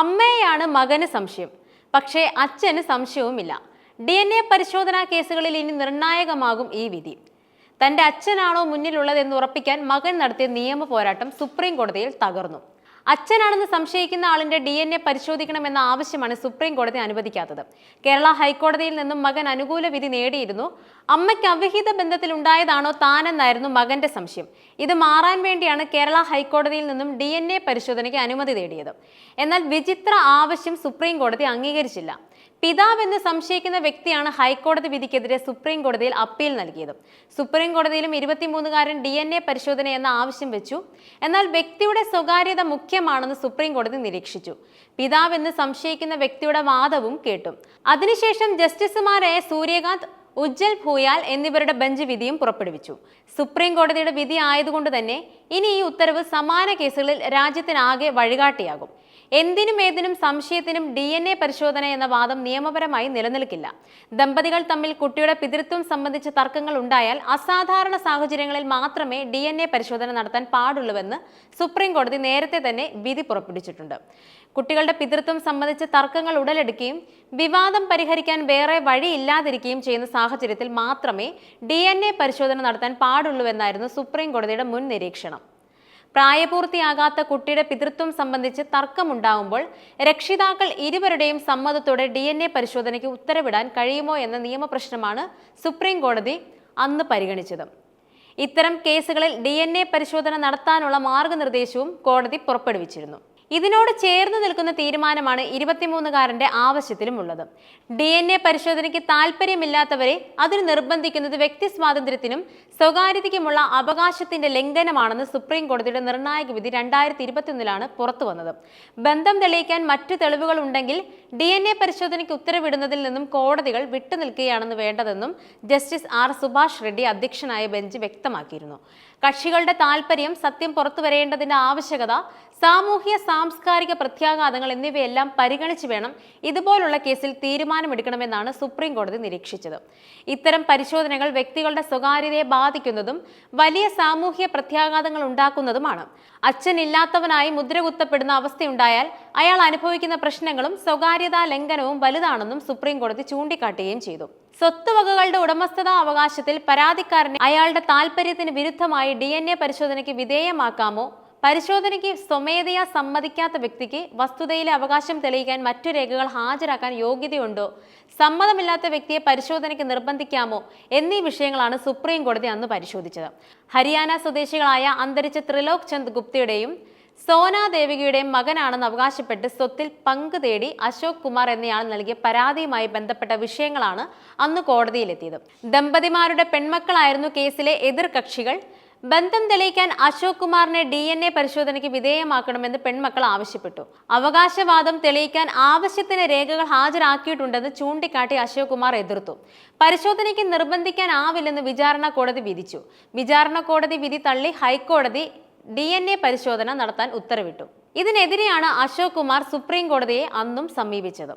അമ്മയെയാണ് മകന് സംശയം. പക്ഷേ അച്ഛന് സംശയവുമില്ല. ഡി എൻ എ പരിശോധനാ കേസുകളിൽ ഇനി നിർണായകമാകും ഈ വിധി. തന്റെ അച്ഛനാണോ മുന്നിലുള്ളതെന്ന് ഉറപ്പിക്കാൻ മകൻ നടത്തിയ നിയമ പോരാട്ടം സുപ്രീം കോടതിയിൽ തകർന്നു. അച്ഛനാണെന്ന് സംശയിക്കുന്ന ആളിന്റെ ഡി എൻ എ പരിശോധിക്കണമെന്ന ആവശ്യമാണ് സുപ്രീം കോടതി അനുവദിക്കാത്തത്. കേരള ഹൈക്കോടതിയിൽ നിന്നും മകൻ അനുകൂല വിധി നേടിയിരുന്നു. അമ്മയ്ക്ക് അവിഹിത ബന്ധത്തിൽ ഉണ്ടായതാണോ താനെന്നായിരുന്നു മകന്റെ സംശയം. ഇത് മാറാൻ വേണ്ടിയാണ് കേരള ഹൈക്കോടതിയിൽ നിന്നും ഡി പരിശോധനയ്ക്ക് അനുമതി തേടിയത് എന്നാൽ വിചിത്ര ആവശ്യം സുപ്രീം കോടതി അംഗീകരിച്ചില്ല. പിതാവെന്ന് സംശയിക്കുന്ന വ്യക്തിയാണ് ഹൈക്കോടതി വിധിക്കെതിരെ സുപ്രീം കോടതിയിൽ അപ്പീൽ നൽകിയത്. സുപ്രീം കോടതിയിലും ഇരുപത്തിമൂന്നുകാരൻ ഡി എൻ എ പരിശോധന എന്ന ആവശ്യം വെച്ചു. എന്നാൽ വ്യക്തിയുടെ സ്വകാര്യത മുഖ്യമാണെന്ന് സുപ്രീം കോടതി നിരീക്ഷിച്ചു. പിതാവെന്ന് സംശയിക്കുന്ന വ്യക്തിയുടെ വാദവും കേട്ടു. അതിനുശേഷം ജസ്റ്റിസുമാരായ സൂര്യകാന്ത് ഉജ്ജൽ ഭൂയാൽ എന്നിവരുടെ ബെഞ്ച് വിധിയും പുറപ്പെടുവിച്ചു. സുപ്രീം കോടതിയുടെ വിധി ആയതുകൊണ്ട് തന്നെ ഇനി ഈ ഉത്തരവ് സമാന കേസുകളിൽ രാജ്യത്തിനാകെ വഴികാട്ടിയാകും. എന്തിനും ഏതിനും സംശയത്തിനും ഡി എൻ എ പരിശോധന എന്ന വാദം നിയമപരമായി നിലനിൽക്കില്ല. ദമ്പതികൾ തമ്മിൽ കുട്ടിയുടെ പിതൃത്വം സംബന്ധിച്ച തർക്കങ്ങൾ ഉണ്ടായാൽ അസാധാരണ സാഹചര്യങ്ങളിൽ മാത്രമേ ഡി എൻ എ പരിശോധന നടത്താൻ പാടുള്ളൂവെന്ന് സുപ്രീം കോടതി നേരത്തെ തന്നെ വിധി പുറപ്പെടുവിച്ചിട്ടുണ്ട്. കുട്ടികളുടെ പിതൃത്വം സംബന്ധിച്ച തർക്കങ്ങൾ ഉടലെടുക്കുകയും വിവാദം പരിഹരിക്കാൻ വേറെ വഴിയില്ലാതിരിക്കുകയും ചെയ്യുന്ന സാഹചര്യത്തിൽ മാത്രമേ ഡി പരിശോധന നടത്താൻ പാടുള്ളൂവെന്നായിരുന്നു സുപ്രീം കോടതിയുടെ മുൻ നിരീക്ഷണം. പ്രായപൂർത്തിയാകാത്ത കുട്ടിയുടെ പിതൃത്വം സംബന്ധിച്ച് തർക്കമുണ്ടാകുമ്പോൾ രക്ഷിതാക്കൾ ഇരുവരുടെയും സമ്മതത്തോടെ ഡി പരിശോധനയ്ക്ക് ഉത്തരവിടാൻ കഴിയുമോ എന്ന നിയമപ്രശ്നമാണ് സുപ്രീം കോടതി അന്ന് പരിഗണിച്ചത്. ഇത്തരം കേസുകളിൽ ഡി പരിശോധന നടത്താനുള്ള മാർഗനിർദ്ദേശവും കോടതി പുറപ്പെടുവിച്ചിരുന്നു. ഇതിനോട് ചേർന്ന് നിൽക്കുന്ന തീരുമാനമാണ് ഇരുപത്തിമൂന്നുകാരന്റെ ആവശ്യത്തിലും ഉള്ളത് ഡി എൻ എ പരിശോധനയ്ക്ക് താല്പര്യമില്ലാത്തവരെ അതിന് നിർബന്ധിക്കുന്നത് വ്യക്തി സ്വാതന്ത്ര്യത്തിനും സ്വകാര്യതയ്ക്കുമുള്ള അവകാശത്തിന്റെ ലംഘനമാണെന്ന് സുപ്രീം കോടതിയുടെ നിർണായക വിധി രണ്ടായിരത്തി ഇരുപത്തിയൊന്നിലാണ് പുറത്തു വന്നത് ബന്ധം തെളിയിക്കാൻ മറ്റു തെളിവുകൾ ഉണ്ടെങ്കിൽ ഡി എൻ എ പരിശോധനയ്ക്ക് ഉത്തരവിടുന്നതിൽ നിന്നും കോടതികൾ വിട്ടുനിൽക്കുകയാണെന്ന് വേണ്ടതെന്നും ജസ്റ്റിസ് ആർ സുഭാഷ് റെഡ്ഡി അധ്യക്ഷനായ ബെഞ്ച് വ്യക്തമാക്കിയിരുന്നു. കക്ഷികളുടെ താല്പര്യം സത്യം പുറത്തു വരേണ്ടതിന്റെ ആവശ്യകത സാമൂഹ്യ സാംസ്കാരിക പ്രത്യാഘാതങ്ങൾ എന്നിവയെല്ലാം പരിഗണിച്ച് വേണം ഇതുപോലുള്ള കേസിൽ തീരുമാനമെടുക്കണമെന്നാണ് സുപ്രീം കോടതി നിരീക്ഷിച്ചത്. ഇത്തരം പരിശോധനകൾ വ്യക്തികളുടെ സ്വകാര്യതയെ ബാധിക്കുന്നതും വലിയ സാമൂഹ്യ പ്രത്യാഘാതങ്ങൾ ഉണ്ടാക്കുന്നതുമാണ്. അച്ഛനില്ലാത്തവനായി മുദ്ര കുത്തപ്പെടുന്ന അവസ്ഥയുണ്ടായാൽ അയാൾ അനുഭവിക്കുന്ന പ്രശ്നങ്ങളും സ്വകാര്യതാ ലംഘനവും വലുതാണെന്നും സുപ്രീം കോടതി ചൂണ്ടിക്കാട്ടുകയും ചെയ്തു. സ്വത്തുവകകളുടെ ഉടമസ്ഥതാ അവകാശത്തിൽ പരാതിക്കാരനെ അയാളുടെ താൽപര്യത്തിന് വിരുദ്ധമായി ഡി എൻ എ പരിശോധനയ്ക്ക് വിധേയമാക്കാമോ? പരിശോധനയ്ക്ക് സ്വമേധയാ സമ്മതിക്കാത്ത വ്യക്തിക്ക് വസ്തുതയിലെ അവകാശം തെളിയിക്കാൻ മറ്റു രേഖകൾ ഹാജരാക്കാൻ യോഗ്യതയുണ്ടോ? സമ്മതമില്ലാത്ത വ്യക്തിയെ പരിശോധനയ്ക്ക് നിർബന്ധിക്കാമോ? എന്നീ വിഷയങ്ങളാണ് സുപ്രീം കോടതി അന്ന് പരിശോധിച്ചത്. ഹരിയാന സ്വദേശികളായ അന്തരിച്ച ത്രിലോക് ചന്ദ് ഗുപ്തയുടെയും സോന ദേവികയുടെ മകനാണെന്ന് അവകാശപ്പെട്ട് സ്വത്തിൽ പങ്ക് തേടി അശോക് കുമാർ എന്നയാൾ നൽകിയ പരാതിയുമായി ബന്ധപ്പെട്ട വിഷയങ്ങളാണ് അന്ന് കോടതിയിലെത്തിയത്. ദമ്പതിമാരുടെ പെൺമക്കളായിരുന്നു കേസിലെ എതിർകക്ഷികൾ ബന്ധം തെളിയിക്കാൻ അശോക് കുമാറിനെ ഡി എൻ എ പരിശോധനയ്ക്ക് വിധേയമാക്കണമെന്ന് പെൺമക്കൾ ആവശ്യപ്പെട്ടു. അവകാശവാദം തെളിയിക്കാൻ ആവശ്യത്തിന് രേഖകൾ ഹാജരാക്കിയിട്ടുണ്ടെന്ന് ചൂണ്ടിക്കാട്ടി അശോക് കുമാർ എതിർത്തു. പരിശോധനയ്ക്ക് നിർബന്ധിക്കാനാവില്ലെന്ന് വിചാരണ കോടതി വിധിച്ചു. വിചാരണ കോടതി വിധി തള്ളി ഹൈക്കോടതി ഡി എൻ എ പരിശോധന നടത്താൻ ഉത്തരവിട്ടു. ഇതിനെതിരെയാണ് അശോക് കുമാർ സുപ്രീം കോടതിയെ അന്നും സമീപിച്ചത്.